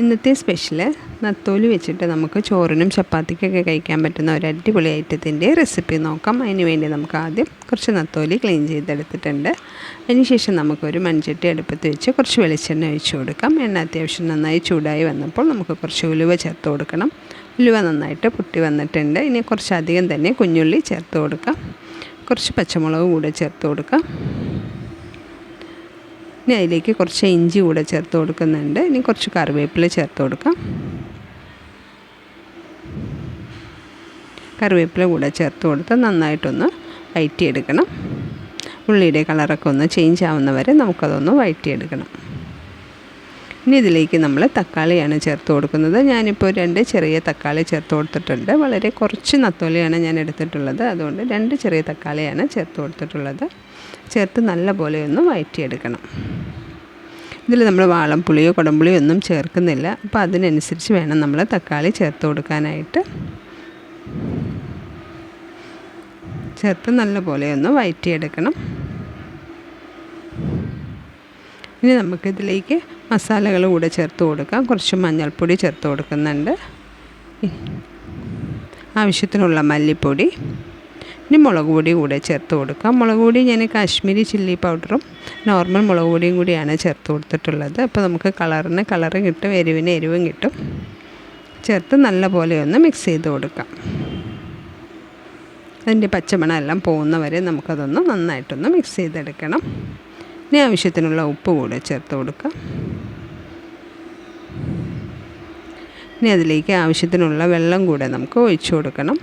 ഇന്നത്തെ സ്പെഷ്യൽ നത്തോലി വെച്ചിട്ട് നമുക്ക് ചോറിനും ചപ്പാത്തിക്കൊക്കെ കഴിക്കാൻ പറ്റുന്ന ഒരു അടിപൊളി ഐറ്റത്തിന്റെ റെസിപ്പി നോക്കാം. അതിന് വേണ്ടി നമുക്ക് ആദ്യം കുറച്ച് നത്തോലി ക്ലീൻ ചെയ്തെടുത്തിട്ടുണ്ട്. അതിനുശേഷം നമുക്കൊരു മൺചട്ടി അടുപ്പത്ത് വെച്ച് കുറച്ച് വെളിച്ചെണ്ണ ഒഴിച്ചു കൊടുക്കാം. എണ്ണ അത്യാവശ്യം നന്നായി ചൂടായി വന്നപ്പോൾ നമുക്ക് കുറച്ച് ഉലുവ ചേർത്ത് കൊടുക്കണം. ഉലുവ നന്നായിട്ട് പൊട്ടി വന്നിട്ടുണ്ട്. ഇനി കുറച്ചധികം തന്നെ കുഞ്ഞുള്ളി ചേർത്ത് കൊടുക്കാം. കുറച്ച് പച്ചമുളക് കൂടെ ചേർത്ത് കൊടുക്കാം. ഇനി അതിലേക്ക് കുറച്ച് ഇഞ്ചി കൂടെ ചേർത്ത് കൊടുക്കുന്നുണ്ട്. ഇനി കുറച്ച് കറിവേപ്പില ചേർത്ത് കൊടുക്കാം. കറിവേപ്പില കൂടെ ചേർത്ത് കൊടുത്ത് നന്നായിട്ടൊന്ന് വഴറ്റിയെടുക്കണം ഉള്ളിയുടെ കളറൊക്കെ ഒന്ന് ചേഞ്ച് ആവുന്ന വരെ നമുക്കതൊന്ന് വഴറ്റിയെടുക്കണം ഇനി ഇതിലേക്ക് നമ്മൾ തക്കാളിയാണ് ചേർത്ത് കൊടുക്കുന്നത്. ഞാനിപ്പോൾ രണ്ട് ചെറിയ തക്കാളി ചേർത്ത് കൊടുത്തിട്ടുണ്ട്. വളരെ കുറച്ച് നത്തോലിയാണ് ഞാൻ എടുത്തിട്ടുള്ളത്. അതുകൊണ്ട് രണ്ട് ചെറിയ തക്കാളിയാണ് ചേർത്ത് കൊടുത്തിട്ടുള്ളത്. ചേർത്ത് നല്ലപോലെ ഒന്ന് വഴറ്റിയെടുക്കണം ഇതിൽ നമ്മൾ വാളംപുളിയോ കുടംപുളിയോ ഒന്നും ചേർക്കുന്നില്ല. അപ്പോൾ അതിനനുസരിച്ച് വേണം നമ്മൾ തക്കാളി ചേർത്ത് കൊടുക്കാനായിട്ട്. ചേർത്ത് നല്ലപോലെ ഒന്ന് വയറ്റിയെടുക്കണം. ഇനി നമുക്കിതിലേക്ക് മസാലകൾ കൂടെ ചേർത്ത് കൊടുക്കാം. കുറച്ച് മഞ്ഞൾപ്പൊടി ചേർത്ത് കൊടുക്കുന്നുണ്ട്. ആവശ്യത്തിനുള്ള മല്ലിപ്പൊടി. ഇനി മുളക് പൊടി കൂടെ ചേർത്ത് കൊടുക്കാം. മുളക് പൊടി ഞാൻ കാശ്മീരി ചില്ലി പൗഡറും നോർമൽ മുളക് പൊടിയും കൂടിയാണ് ചേർത്ത് കൊടുത്തിട്ടുള്ളത്. അപ്പോൾ നമുക്ക് കളറിന് കളറ് കിട്ടും എരിവിന് എരിവും കിട്ടും. ചേർത്ത് നല്ല പോലെ ഒന്ന് മിക്സ് ചെയ്ത് കൊടുക്കാം. അതിന്റെ പച്ചമണം എല്ലാം പോകുന്ന വരെ നമുക്കതൊന്ന് നന്നായിട്ടൊന്ന് മിക്സ് ചെയ്തെടുക്കണം. ഇനി ആവശ്യത്തിനുള്ള ഉപ്പ് കൂടെ ചേർത്ത് കൊടുക്കാം. ഇനി അതിലേക്ക് ആവശ്യത്തിനുള്ള വെള്ളം കൂടെ നമുക്ക് ഒഴിച്ചു കൊടുക്കണം.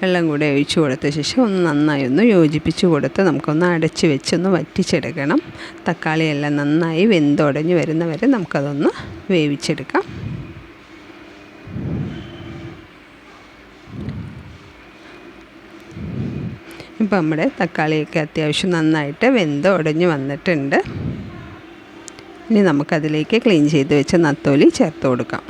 വെള്ളം കൂടെ ഒഴിച്ചു കൊടുത്ത ശേഷം ഒന്ന് നന്നായി ഒന്ന് യോജിപ്പിച്ച് കൊടുത്ത് നമുക്കൊന്ന് അടച്ച് വെച്ചൊന്ന് വറ്റിച്ചെടുക്കണം. തക്കാളിയെല്ലാം നന്നായി വെന്തുടഞ്ഞ് വരുന്നവരെ നമുക്കതൊന്ന് വേവിച്ചെടുക്കാം. ഇപ്പം നമ്മുടെ തക്കാളിയൊക്കെ അത്യാവശ്യം നന്നായിട്ട് വെന്ത് ഉടഞ്ഞ് വന്നിട്ടുണ്ട്. ഇനി നമുക്കതിലേക്ക് ക്ലീൻ ചെയ്ത് വെച്ച നത്തോലി ചേർത്ത് കൊടുക്കാം.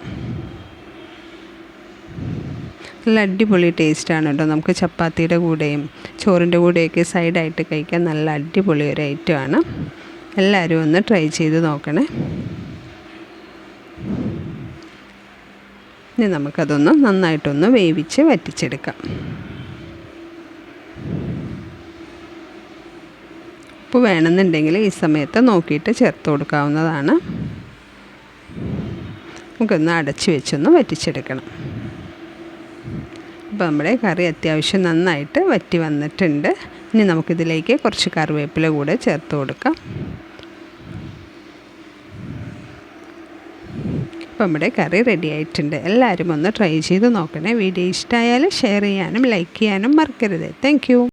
നല്ല അടിപൊളി ടേസ്റ്റാണ് കേട്ടോ നമുക്ക് ചപ്പാത്തിയുടെ കൂടെയും ചോറിന്റെ കൂടെയൊക്കെ സൈഡായിട്ട് കഴിക്കാൻ നല്ല അടിപൊളി ഒരു ഐറ്റമാണ് എല്ലാവരും ഒന്ന് ട്രൈ ചെയ്ത് നോക്കണേ. ഇനി നമുക്കതൊന്ന് നന്നായിട്ടൊന്ന് വേവിച്ച് വറ്റിച്ചെടുക്കാം. ഉപ്പ് വേണമെന്നുണ്ടെങ്കിൽ ഈ സമയത്ത് നോക്കിയിട്ട് ചേർത്ത് കൊടുക്കാവുന്നതാണ്. നമുക്കൊന്ന് അടച്ചു വെച്ചൊന്ന് വറ്റിച്ചെടുക്കണം. അപ്പോൾ നമ്മുടെ കറി അത്യാവശ്യം നന്നായിട്ട് വറ്റി വന്നിട്ടുണ്ട്. ഇനി നമുക്കിതിലേക്ക് കുറച്ച് കറിവേപ്പില കൂടെ ചേർത്ത് കൊടുക്കാം. അപ്പോൾ നമ്മുടെ കറി റെഡി ആയിട്ടുണ്ട്. എല്ലാവരും ഒന്ന് ട്രൈ ചെയ്ത് നോക്കണേ. വീഡിയോ ഇഷ്ടമായാൽ ഷെയർ ചെയ്യാനും ലൈക്ക് ചെയ്യാനും മറക്കരുത്. താങ്ക്